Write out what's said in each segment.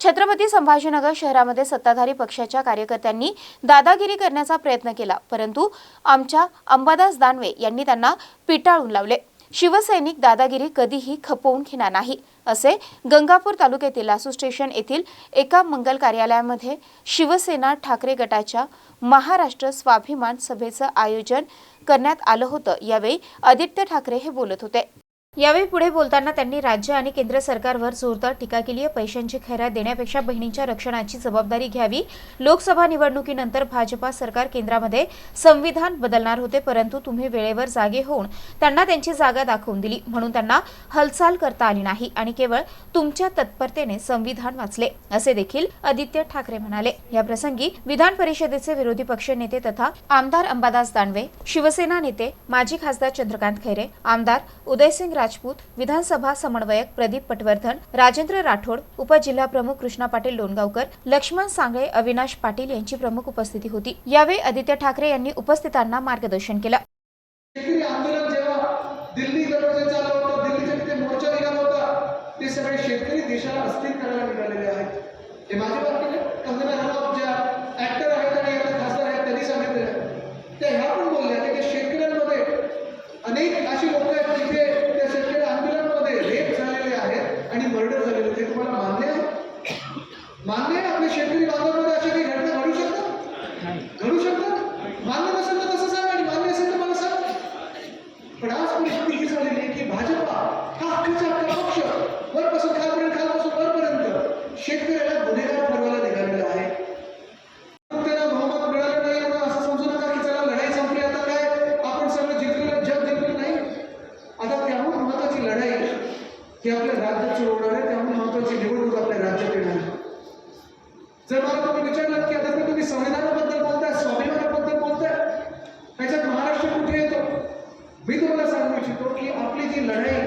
छत्रपती संभाजीनगर शहरामध्ये सत्ताधारी पक्षाच्या कार्यकर्त्यांनी दादागिरी करण्याचा प्रयत्न केला परंतु आमच्या अंबादास दानवे यांनी त्यांना पिटाळून लावले. शिवसैनिक दादागिरी कधीही खपवून घेणार नाही असे गंगापूर तालुक्यातील लासू स्टेशन येथील एका मंगल कार्यालयामध्ये शिवसेना ठाकरे गटाच्या महाराष्ट्र स्वाभिमान सभेचं आयोजन करण्यात आलं होतं. यावेळी आदित्य ठाकरे हे बोलत होते. यावेळी पुढे बोलताना त्यांनी राज्य आणि केंद्र सरकारवर जोरदार टीका केली. आहे पैशांची खैरात देण्यापेक्षा बहिणींच्या रक्षणाची जबाबदारी घ्यावी. लोकसभा निवडणुकीनंतर भाजपा सरकार केंद्रामध्ये संविधान बदलणार होते परंतु तुम्ही वेळेवर जागे होऊन त्यांना त्यांची जागा दाखवून दिली. म्हणून त्यांना हालचाल करता आली नाही आणि केवळ तुमच्या तत्परतेने संविधान वाचले असे देखील आदित्य ठाकरे म्हणाले. याप्रसंगी विधान परिषदेचे विरोधी पक्ष नेते तथा आमदार अंबादास दानवे शिवसेना नेते माजी खासदार चंद्रकांत खैरे आमदार उदयसिंग राजपूत विधानसभा समन्वयक प्रदीप पटवर्धन राजेंद्र राठोड उपजिल्हाप्रमुख कृष्णा पाटील लोणगावकर लक्ष्मण सांगळे अविनाश पाटील यांची प्रमुख उपस्थिती होती. यावेळी आदित्य ठाकरे यांनी उपस्थितांना मार्गदर्शन केलं. शेतकरी ते सगळे शेतकरी देशाला अस्थिर करायला निघालेले आहेत. हे वाक्य नाही. कंगना रनौत ज्या ऍक्टर आहेत आणि आता खासदार आहेत त्यांनी सांगितले त्या ह्या पण बोलल्या की त्या शेतकऱ्यांमध्ये अनेक अशी लोक आहेत जिथे त्या शेतकरी आंदोलनामध्ये रेप झालेले आहेत आणि मर्डर झालेले ते तुम्हाला मान्य आहे मान्य आहे आपल्या शेतकरी बांधवांमध्ये अशा काही घटना घडू शकतात? घडू शकतात? मान्य नसेल तर तसं सांगा आणि मान्य असेल तर मला सांगा. पण आज परिस्थिती ही झालेली आहे की भाजपा हा अख्खाच्या अख्खा पक्ष वरपासून खालपर्यंत खालपासून वरपर्यंत शेतकऱ्याला गुन्हेगार ठरवायला निघालेला आहे. त्याला बहुमत मिळालं नाही म्हणून असं समजू नका की चला लढाई संपली आता काय? आपण सगळं जिंकलेलं जग जिंकलं नाही. आता त्याहून महत्वाची लढाई ही आपल्या राज्याची होणार आहे त्याहून महत्वाची निवडणूक आपल्या राज्यात येणार आहे. जर मला तुम्ही विचारलात की आता तर तुम्ही संविधानाबद्दल बोलताय स्वाभिमानाबद्दल बोलताय. त्याच्यात महाराष्ट्र कुठे येतो? मी तुम्हाला सांगू इच्छितो की आपली जी लढाई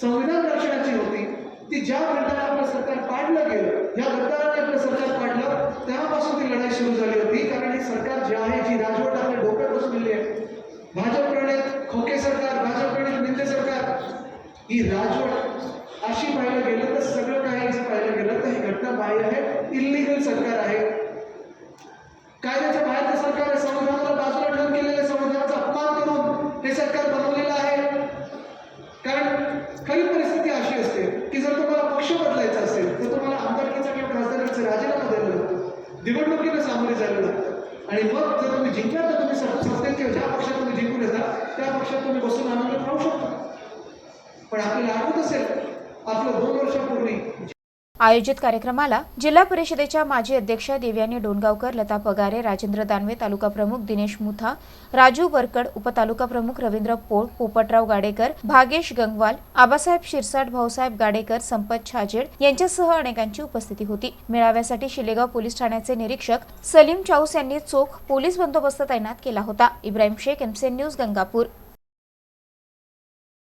संविधान रक्षणाची होती ती ज्या घटनाला आपलं सरकार पाडलं गेलं या घटनाने आपलं सरकार पाडलं तेव्हापासून ती लढाई सुरू झाली होती. कारण हे सरकार जे आहे जी राजवट आपल्या डोक्यात बसलेली आहे भाजप प्रणित खोके सरकार भाजप प्रणित मिंदे सरकार ही राजवट अशी पाहिजे गेलं तर सगळं काही जर पाहायला गेलं तर ही घटना बाह्य आहे इलिगल सरकार आहे. कायद्याच्या बाहेरचं सरकार आहे संविधानाला बाजूला ठेवून केलेल्या संविधानाचा अपमान करून हे सरकार बनवलेलं आहे. कारण खरी परिस्थिती अशी असते की जर तुम्हाला पक्ष बदलायचा असेल तर तुम्हाला आमदारकीचा किंवा खासदारकीचा राजीनामा द्यायला लागतो. निवडणुकीला सामोरे जायला लागतं. आणि मग जर तुम्ही जिंकला तर तुम्ही सत्तेत किंवा ज्या पक्षात तुम्ही जिंकून येता त्या पक्षात तुम्ही बसून आनंद राहू शकता. पण आपल्याला आठवत असेल आपलं दोन वर्षापूर्वी आयोजित कार्यक्रमाला जिल्हा परिषदेच्या माजी अध्यक्षा देवयानी डोणगावकर लता पगारे राजेंद्र दानवे तालुका प्रमुख दिनेश मुथा राजू वरकड उपतालुका प्रमुख रवींद्र पोळ पोपटराव गाडेकर भागेश गंगवाल आबासाहेब शिरसाट भाऊसाहेब गाडेकर संपत छाजेड यांच्यासह अनेकांची उपस्थिती होती. मेळाव्यासाठी शिलेगाव पोलीस ठाण्याचे निरीक्षक सलीम चाऊस यांनी चोख पोलीस बंदोबस्त तैनात केला होता. इब्राहिम शेख एमसेन न्यूज गंगापूर.